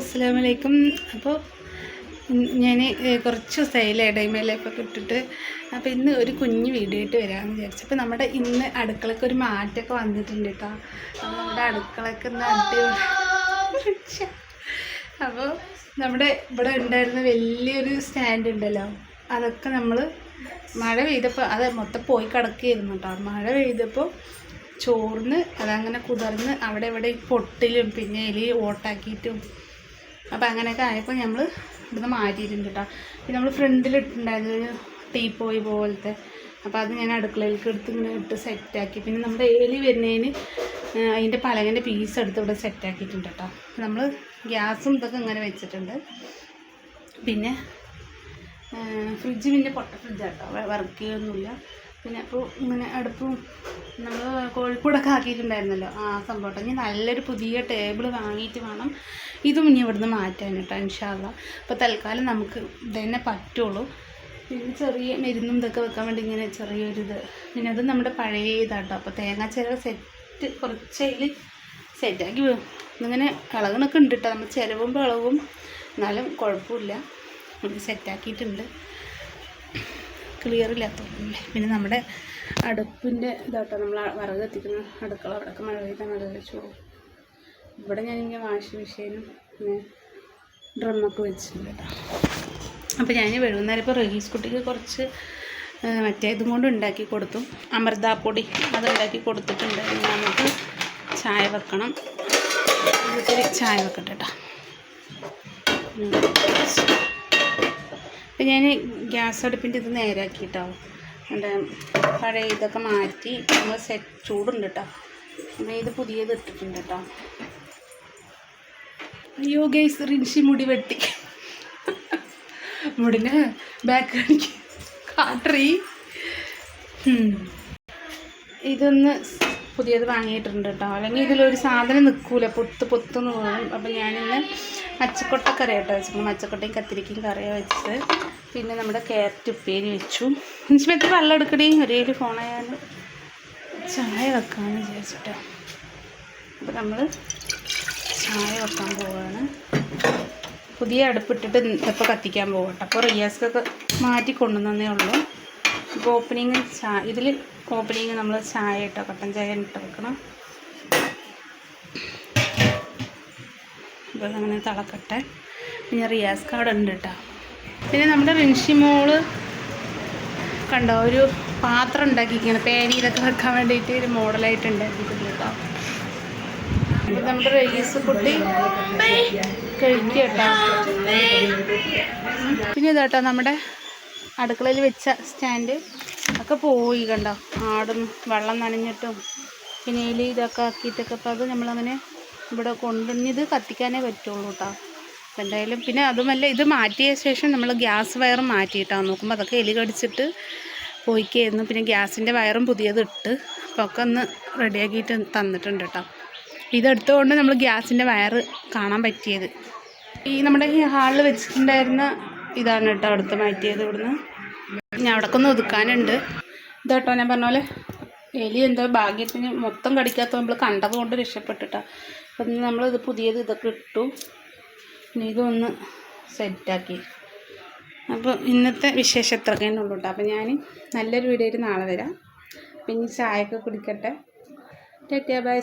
അസ്സാം വലൈക്കും അപ്പോൾ ഞാൻ കുറച്ച് ദിവസമായില്ലേ ഇടയിമേലൊക്കെ ഇട്ടിട്ട് അപ്പോൾ ഇന്ന് ഒരു കുഞ്ഞ് വീഡിയോ ആയിട്ട് വരാമെന്ന് വിചാരിച്ചു. അപ്പോൾ നമ്മുടെ ഇന്ന് അടുക്കളയ്ക്ക് ഒരു മാറ്റമൊക്കെ വന്നിട്ടുണ്ട് കേട്ടോ അപ്പോൾ നമ്മുടെ അടുക്കളയ്ക്ക് ഇന്ന് അടിപൊളി അപ്പോൾ നമ്മുടെ ഇവിടെ ഉണ്ടായിരുന്ന വലിയൊരു സ്റ്റാൻഡ് ഉണ്ടല്ലോ. അതൊക്കെ നമ്മൾ മഴ പെയ്തപ്പോൾ അത് മൊത്തം പോയി കിടക്കുകയായിരുന്നു കേട്ടോ മഴ പെയ്തപ്പോൾ ചോർന്ന് അതങ്ങനെ കുതിർന്ന് അവിടെ ഇവിടെ പൊട്ടിലും പിന്നെ എലി ഓട്ടാക്കിയിട്ടും അപ്പോൾ അങ്ങനെയൊക്കെ ആയപ്പോൾ നമ്മൾ ഇവിടുന്ന് മാറ്റിയിട്ടുണ്ട് കേട്ടോ പിന്നെ നമ്മൾ ഫ്രണ്ടിലിട്ടുണ്ടായിരുന്നു ഒരു ടീപ്പോയി പോലത്തെ. അപ്പോൾ അത് ഞാൻ അടുക്കളയിലേക്ക് എടുത്ത് ഇങ്ങനെ ഇട്ട് സെറ്റാക്കി പിന്നെ നമ്മുടെ എലി വരുന്നതിന് അതിന്റെ പലകന്റെ പീസ് എടുത്ത് ഇവിടെ സെറ്റാക്കിയിട്ടുണ്ട് കേട്ടോ നമ്മൾ ഗ്യാസും ഇതൊക്കെ ഇങ്ങനെ വെച്ചിട്ടുണ്ട്. പിന്നെ ഫ്രിഡ്ജ് പിന്നെ പൊട്ട ഫ്രിഡ്ജാട്ടോ വർക്ക് ചെയ്യൊന്നുമില്ല പിന്നെ അപ്പോൾ ഇങ്ങനെ അടുപ്പും നമ്മൾ കോഴിക്കൂടൊക്കെ ആക്കിയിട്ടുണ്ടായിരുന്നല്ലോ. ആ സംഭവം ഇനി നല്ലൊരു പുതിയ ടേബിൾ വാങ്ങിയിട്ട് വേണം. ഇതും ഇനി ഇവിടുന്ന് മാറ്റാൻ കേട്ടോ ഇൻഷാല്ല അപ്പോൾ തൽക്കാലം നമുക്ക് ഇതന്നെ പറ്റുള്ളൂ. പിന്നെ ചെറിയ മരുന്നും ഇതൊക്കെ വെക്കാൻ വേണ്ടി ഇങ്ങനെ ചെറിയൊരിത്. പിന്നെ അത് നമ്മുടെ പഴയ ഇതാട്ടോ അപ്പോൾ തേങ്ങ ചിലവ് സെറ്റ് കുറച്ചതിൽ സെറ്റാക്കി ഇങ്ങനെ ഇളകണൊക്കെ ഉണ്ട് കേട്ടോ. നമ്മൾ ചിലവുമ്പോൾ ഇളവും എന്നാലും കുഴപ്പമില്ല. സെറ്റാക്കിയിട്ടുണ്ട് ക്ലിയർ ഇല്ലാത്തതുകൊണ്ട് പിന്നെ നമ്മുടെ അടുപ്പിന്റെ ഇതാട്ടോ നമ്മൾ വിറക് എത്തിക്കുന്ന അടുക്കള അവിടെയൊക്കെ മഴ പെയ്താൽ മഴ വെച്ചു ഇവിടെ ഞാനിങ്ങനെ വാഷിംഗ് മെഷീനും പിന്നെ ഡ്രമ്മൊക്കെ വെച്ചിട്ടുണ്ട് കേട്ടോ അപ്പോൾ ഞാൻ വൈകുന്നേരം ഇപ്പോൾ റഹീസ് കുട്ടിക്ക് കുറച്ച് മറ്റേ ഇതും കൊണ്ട് ഉണ്ടാക്കി കൊടുത്തു. അമൃതാപ്പൊടി അത് ഉണ്ടാക്കി കൊടുത്തിട്ടുണ്ട്. നമുക്ക് ചായ വെക്കണം. ചായ വെക്കട്ടെ കേട്ടോ അപ്പം ഞാൻ ഗ്യാസ് അടുപ്പിന്റെ ഇത് നേരാക്കിട്ടോ. എന്റെ പഴയ ഇതൊക്കെ മാറ്റി നമ്മൾ സെറ്റ് ചൂടുണ്ട് കേട്ടോ അപ്പം ഇത് പുതിയത് ഇട്ടിട്ടുണ്ട് കേട്ടോ അയ്യോ ഗൈസ് റിൻഷി മുടി വെട്ടി. മുടിന് ബാക്ക് കാട്ടറി. ഇതൊന്ന് പുതിയത് വാങ്ങിയിട്ടുണ്ട് കേട്ടോ. അല്ലെങ്കിൽ ഇതിലൊരു സാധനം നിൽക്കൂല. പൊത്ത് പൊത്തുന്ന് പോകും അപ്പം ഞാനിന്ന് മച്ചക്കൊട്ടക്കറി കേട്ടോ വെച്ചിട്ടുണ്ട് മച്ചക്കൊട്ടയും കത്തിരിക്കയും കറിയാണ് വെച്ചത്. പിന്നെ നമ്മുടെ ക്യാരറ്റ് ഉപ്പേരി വെച്ചു. എത്ര വെള്ളം എടുക്കണേ ഒരേ ഫോണായാലും ചായ വെക്കാമെന്ന് വിചാരിച്ചിട്ടോ. അപ്പം നമ്മൾ ചായ വെക്കാൻ പോവുകയാണ് പുതിയ അടുപ്പിട്ടിട്ട് ഇപ്പോൾ കത്തിക്കാൻ പോകട്ടെ അപ്പോൾ റിയാസ്ക്കൊക്കെ മാറ്റി കൊണ്ടുവന്നേ ഉള്ളൂ. ഇപ്പോൾ ഓപ്പനിങ് ചാ ഇതിൽ ഓപ്പണിങ് നമ്മൾ ചായ ഇട്ടോ കട്ടൻ ചായ ഇട്ട് വെക്കണം. അപ്പോൾ അങ്ങനെ തിളക്കട്ടെ. പിന്നെ റിയാസ് കാർഡ് ഉണ്ട് കേട്ടോ. പിന്നെ നമ്മുടെ റിൻഷി മോൾ കണ്ടോ ഒരു പാത്രം ഉണ്ടാക്കിയിരിക്കുകയാണ്. പേരി ഇതൊക്കെ വെക്കാൻ വേണ്ടിയിട്ട് ഒരു മോഡലായിട്ട് ഉണ്ടാക്കിയിട്ടുണ്ട് കേട്ടോ. നമ്മുടെ റൈസ് കുട്ടി കഴിക്കുക കേട്ടോ. പിന്നെ ഇതാട്ടോ നമ്മുടെ അടുക്കളയിൽ വെച്ച സ്റ്റാൻഡ്. ഒക്കെ പോയി കണ്ടോ? ആടും വെള്ളം നനഞ്ഞിട്ടും പിന്നെ എലി ഇതൊക്കെ ആക്കിയിട്ടൊക്കെ അപ്പോൾ അത് നമ്മളങ്ങനെ ഇവിടെ കൊണ്ടുവന്നിത് കത്തിക്കാനേ പറ്റുള്ളൂ കേട്ടോ. എന്തായാലും പിന്നെ അതുമല്ല ഇത് മാറ്റിയ ശേഷം നമ്മൾ ഗ്യാസ് വയറും മാറ്റിയിട്ടാണ് നോക്കുമ്പോൾ അതൊക്കെ എലി കടിച്ചിട്ട് പോയിക്കായിരുന്നു. പിന്നെ ഗ്യാസിന്റെ വയറും പുതിയത് ഇട്ട് അപ്പോൾ ഒക്കെ ഒന്ന് റെഡിയാക്കിയിട്ട് തന്നിട്ടുണ്ട് കേട്ടോ. ഇതെടുത്തുകൊണ്ട് നമ്മൾ ഗ്യാസിന്റെ വയറ് കാണാൻ പറ്റിയത്. ഈ നമ്മുടെ ഹാളിൽ വെച്ചിട്ടുണ്ടായിരുന്ന ഇതാണ് കേട്ടോ അടുത്ത് മാറ്റിയത് ഇവിടുന്ന്. ഞാൻ അവിടക്കൊന്ന് ഒതുക്കാനുണ്ട്. ഇതാട്ടോ ഞാൻ പറഞ്ഞ പോലെ എലി എന്തോ ഭാഗ്യത്തിന് മൊത്തം കടിക്കാത്ത നമ്മൾ കണ്ടത് കൊണ്ട് രക്ഷപ്പെട്ടിട്ടാണ് അപ്പം നമ്മളിത് പുതിയത് ഇതൊക്കെ ഇട്ടു. ഇനി ഇതൊന്ന് സെറ്റാക്കി അപ്പോൾ ഇന്നത്തെ വിശേഷം ഇത്രയൊക്കെ ഉള്ളൂ കേട്ടോ അപ്പോൾ ഞാൻ നല്ലൊരു വീഡിയോ ആയിട്ട് നാളെ വരാം. പിന്നെ ചായയൊക്കെ കുടിക്കട്ടെ. ടെറ്റിയ ബൈ